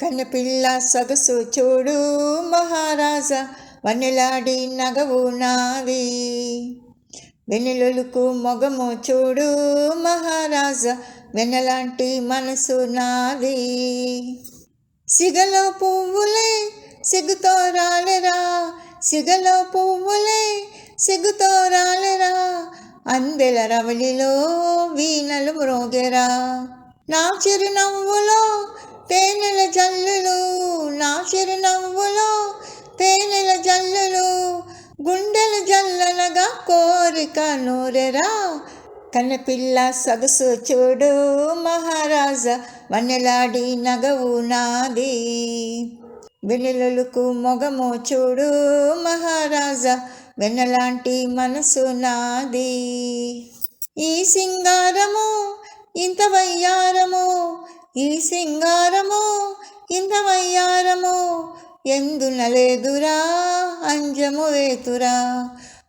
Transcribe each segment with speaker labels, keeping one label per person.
Speaker 1: కన్నపిల్ల సొగసు చూడు మహారాజా వన్నెలాడి నగవు నావి. వెన్నెలొలుకు మొగము చూడు మహారాజా వెన్నెలాంటి మనసు నాది. సిగలో పువ్వులే సిగ్గుతో రాలేరా సిగలో పువ్వులే సిగ్గుతో రాలేరా అందెల రవలిలో వీణలు మ్రోగెరా నా చిరునవ్వులో చిరునవ్వులో తేనెల జల్లులు గుండెల జల్లనగా కోరిక నూరెరా. కన్నపిల్ల సొగసు చూడు మహారాజా వన్నెలాడి నగవు నాది. వెన్నెలలకు మొగము చూడు మహారాజా వెన్నెలాంటి మనసు నాది. ఈ సింగారము ఇంత వయ్యారము ఈ సింగారము ఇంత వయ్యారమో ఎందున లేదురా అంజము వేతురా?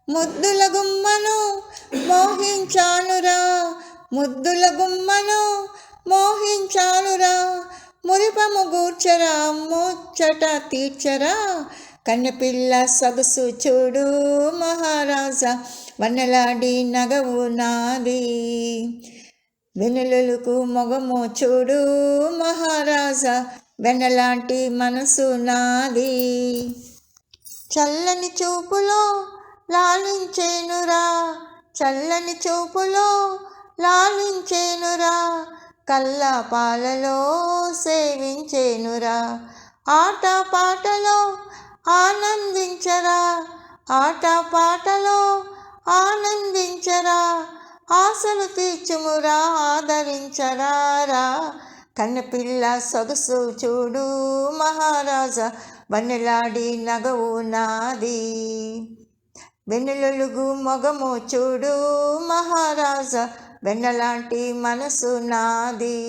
Speaker 1: ముద్దుల గుమ్మను మోహించానురా? ముద్దుల గుమ్మను మోహించానురా? మురిపము గూర్చరా? ముచ్చట తీర్చరా? కన్నెపిల్ల సొగసు చూడు మహారాజా వన్నలాడి నగవు నాది. వెనులకు మొగము చూడు మహారాజా వెన్నలాంటి మనసు నాది. చల్లని చూపులో లాలించేనురా చల్లని చూపులో లాలించేనురా కళ్ళ పాలలో సేవించేనురా. ఆట పాటలో ఆనందించరా ఆట పాటలో ఆనందించరా ఆశలు తీర్చుమురా ఆదరించరారా. కన్నపిల్ల సొగసు చూడు మహారాజా వన్నెలాడి నగవు నాది. వెన్నెలొలుగు మొగము చూడు మహారాజా వెన్నలాంటి మనసు నాది.